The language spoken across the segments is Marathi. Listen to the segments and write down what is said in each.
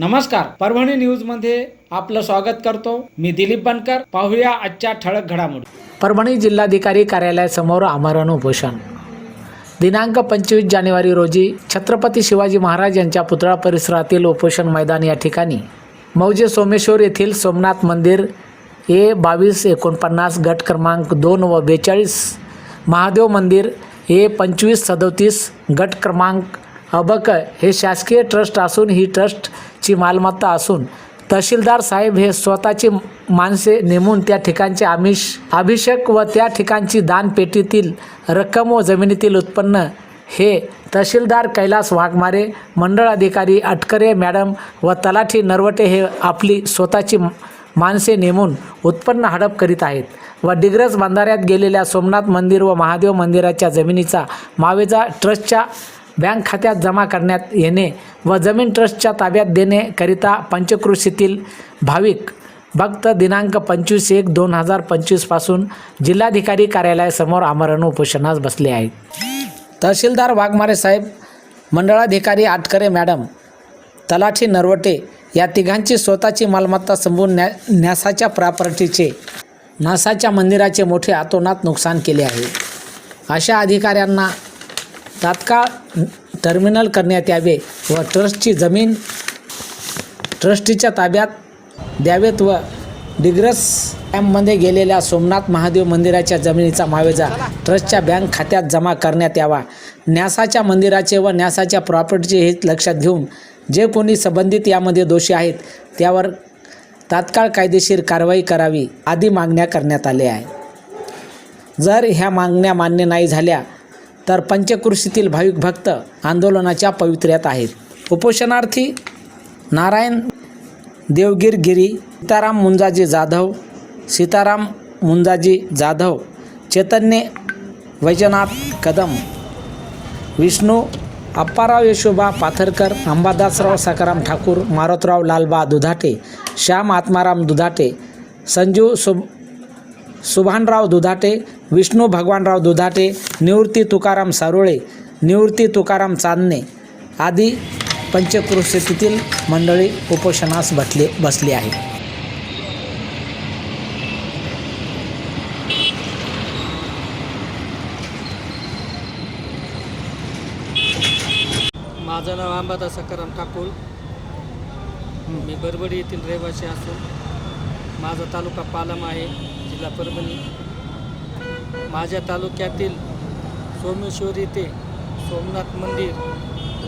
नमस्कार परभणी न्यूजमध्ये आपलं स्वागत करतो. मी दिलीप बनकर पाहूया आजच्या ठळक घडामोडी. परभणी जिल्हाधिकारी कार्यालयासमोर आमरण उपोषण. दिनांक पंचवीस जानेवारी रोजी छत्रपती शिवाजी महाराज यांच्या पुतळा परिसरातील उपोषण मैदान या ठिकाणी मौजे सोमेश्वर येथील सोमनाथ मंदिर ए बावीस एकोणपन्नास गट क्रमांक दोन व बेचाळीस महादेव मंदिर ए पंचवीस सदोतीस गट क्रमांक अबक हे शासकीय ट्रस्ट असून ही ट्रस्टची मालमत्ता असून तहसीलदार साहेब हे स्वतःची माणसे नेमून त्या ठिकाणचे आमिष अभिषेक व त्या ठिकाणची दानपेटीतील रक्कम व जमिनीतील उत्पन्न हे तहसीलदार कैलास वाघमारे मंडळ अधिकारी अटकरे मॅडम व तलाठी नरवटे हे आपली स्वतःची माणसे नेमून उत्पन्न हडप करीत आहेत व डिग्रज बंधाऱ्यात गेलेल्या सोमनाथ मंदिर व महादेव मंदिराच्या जमिनीचा मावेजा ट्रस्टच्या बँक खात्यात जमा करण्यात येणे व जमीन ट्रस्टच्या ताब्यात देणेकरिता पंचकृषीतील भाविक भक्त दिनांक पंचवीस एक दोन हजार पंचवीसपासून जिल्हाधिकारी कार्यालयासमोर आमरण उपोषणास बसले आहेत. तहसीलदार वाघमारे साहेब मंडळाधिकारी आटकरे मॅडम तलाठी नरवटे या तिघांची स्वतःची मालमत्ता संपवून न्या न्यासाच्या प्रॉपर्टीचे नासाच्या मंदिराचे मोठे आतोनात नुकसान केले आहे. अशा अधिकाऱ्यांना तात्काळ टर्मिनल करण्यात यावे व ट्रस्टची जमीन ट्रस्टीच्या ताब्यात द्यावेत व डिग्रस डॅममध्ये गेलेल्या सोमनाथ महादेव मंदिराच्या जमिनीचा मावेजा ट्रस्टच्या बँक खात्यात जमा करण्यात यावा. न्यासाच्या मंदिराचे व न्यासाच्या प्रॉपर्टीचे हित लक्षात घेऊन जे कोणी संबंधित यामध्ये दोषी आहेत त्यावर तात्काळ कायदेशीर कारवाई करावी आदी मागण्या करण्यात आल्या आहे जर ह्या मागण्या मान्य नाही झाल्या तर पंचकृषीतील भाविक भक्त आंदोलनाच्या पवित्र्यात आहेत. उपोषणार्थी नारायण देवगिर गिरी सीताराम मुंजाजी जाधव सीताराम मुंजाजी जाधव चैतन्य वैजनाथ कदम विष्णू अप्पाराव यशोबा पाथरकर अंबादासराव सकाराम ठाकूर मारुतराव लालबा दुधाटे श्याम आत्माराम दुधाटे संजू सुब सुभानराव दुधाटे विष्णू भगवानराव दुधाटे निवृत्ती तुकाराम सारोळे निवृत्ती तुकाराम चांदणे आदी पंचकृषीतील मंडळी उपोषणास बसले बसली आहे माझं नाव अंबादास सकाराम ठाकूर. मी बरबडी येथील रहिवासी असून माझा तालुका पालम आहे. जिल्हा परभणी माझ्या तालुक्यातील सोमेश्वर येथे सोमनाथ मंदिर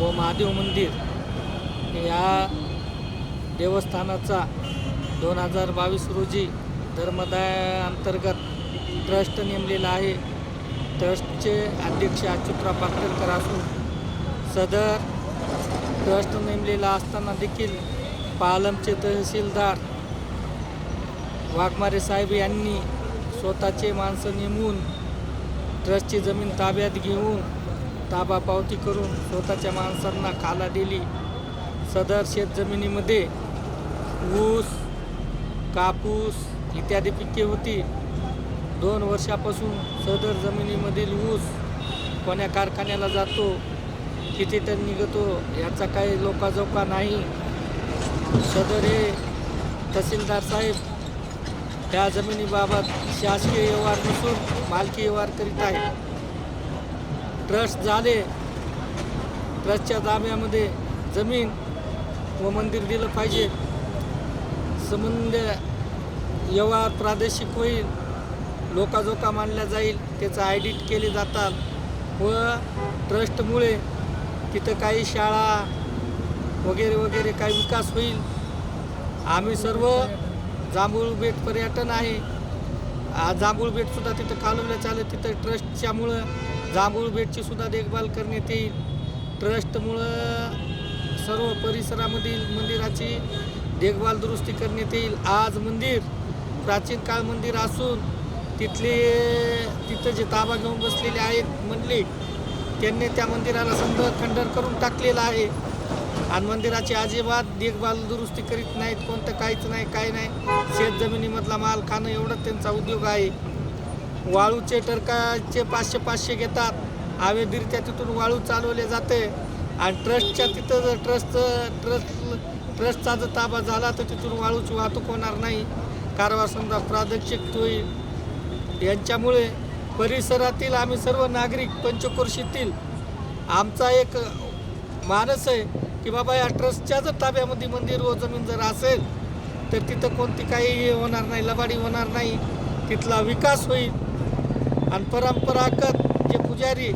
व महादेव मंदिर या देवस्थानाचा दोन हजार बावीस रोजी धर्मदायांतर्गत ट्रस्ट नेमलेला आहे. ट्रस्टचे अध्यक्ष अच्युतराव पाटकर असून सदर ट्रस्ट नेमलेला असताना देखील पालमचे तहसीलदार वाघमारे साहेब यांनी स्वतःचे माणसं नेमून ट्रस्टची जमीन ताब्यात घेऊन ताबा पावती करून स्वतःच्या माणसांना खाला दिली. सदर शेत जमिनीमध्ये ऊस कापूस इत्यादी पिके होती. दोन वर्षापासून सदर जमिनीमधील ऊस कोण्या कारखान्याला जातो किती टन निघतो याचा काही लोकाजोका नाही. सदर हे तहसीलदार साहेब त्या जमिनीबाबत शासकीय व्यवहार नसून मालकी व्यवहार करीत आहे. ट्रस्ट झाले. ट्रस्टच्या जाम्यामध्ये जमीन व मंदिर दिलं पाहिजे. संबंध व्यवहार प्रादेशिक होईल. लोकाजोका मानल्या जाईल. त्याचं आयडिट केले जातात. व ट्रस्टमुळे तिथं काही शाळा वगैरे वगैरे काही विकास होईल. आम्ही सर्व जांभूळ बेट पर्यटन आहे. जांभूळ बेटसुद्धा तिथं कालवलं चालत तिथं ट्रस्टच्यामुळं जांभूळ बेटची सुद्धा देखभाल करण्यात येईल. ट्रस्टमुळं सर्व परिसरामधील मंदिराची देखभाल दुरुस्ती करण्यात येईल. आज मंदिर प्राचीन काळ मंदिर असून तिथले तिथं जे ताबा घेऊन बसलेले आहेत मंडळी त्यांनी त्या मंदिराला समजा खंडन करून टाकलेलं आहे. आणि मंदिराची अजिबात देखभाल दुरुस्ती करीत नाहीत कोणतं काहीच नाही काही नाही. शेत जमिनीमधला माल खाणं एवढंच त्यांचा उद्योग आहे. वाळूचे टरकाचे पाचशे पाचशे घेतात. अवैधरित्या तिथून वाळू चालवले जाते. आणि ट्रस्टच्या तिथं जर ट्रस्टचं ट्रस्ट ट्रस्टचा जर ताबा झाला तर तिथून वाळूची वाहतूक होणार नाही. कारभार समजा प्रादेशिक होईल. यांच्यामुळे परिसरातील आम्ही सर्व नागरिक पंचक्रोशीतील आमचा एक मानस आहे. की बाबा या ट्रस्टच्या जर ताब्यामध्ये मंदिर व जमीन जर असेल तर तिथं कोणती काही हे होणार नाही लबाडी होणार नाही. तिथला विकास होईल. आणि परंपरागत जे पुजारी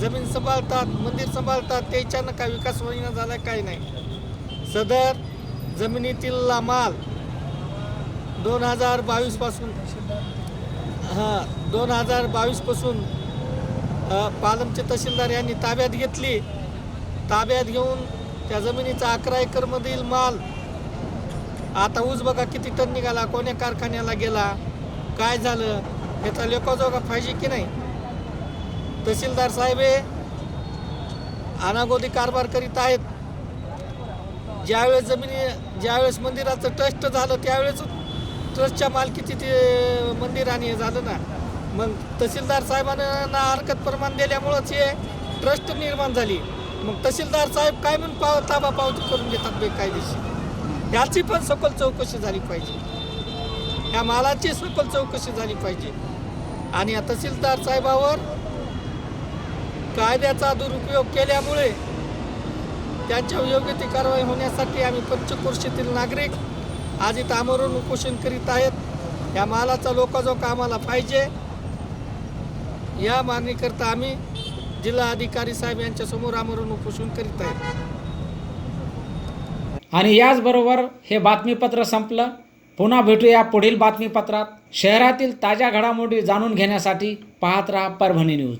जमीन सांभाळतात मंदिर सांभाळतात त्याच्यानं काय विकास होईना झाला काही नाही. सदर जमिनीतील माल दोन हजार बावीसपासून हां दोन हजार बावीसपासून पालमचे तहसीलदार यांनी ताब्यात घेतली. ताब्यात घेऊन त्या जमिनीचा अकरा एकरमधील माल. आता ऊस बघा किती टन निघाला कोण्या कारखान्याला गेला काय झालं याचा लेखाजोगा पाहिजे की नाही? तहसीलदार साहेब हे अनागोदी कारभार करीत आहेत. ज्यावेळेस जमिनी ज्यावेळेस मंदिराचं ट्रस्ट झालं त्यावेळेस ट्रस्टच्या मालकीची ते मंदिर आणि हे झालं ना. मग तहसीलदार साहेबांना हरकत प्रमाण दिल्यामुळंच हे ट्रस्ट निर्माण झाली. मग तहसीलदार साहेब काय म्हणून पाव ताबा पावती करून घेतात बेकायदेशीर? याची पण सखोल चौकशी झाली पाहिजे. या मालाची सखोल चौकशी झाली पाहिजे. आणि या तहसीलदार साहेबावर कायद्याचा दुरुपयोग केल्यामुळे त्यांच्या योग्य ती कारवाई होण्यासाठी आम्ही पंचक्रोशीतील नागरिक आज इथं आमरण उपोषण करीत आहेत. या मालाचा लोकाजोका आम्हाला पाहिजे. या मागणीकरता आम्ही जिल्हा अधिकारी साहेब यांच्यासमोर आमरण उपोषण करीत आहेत. आणि याचबरोबर हे बातमीपत्र संपलं. पुन्हा भेटूया पुढील बातमीपत्रात. शहरातील ताज्या घडामोडी जाणून घेण्यासाठी पाहत राहा परभणी न्यूज.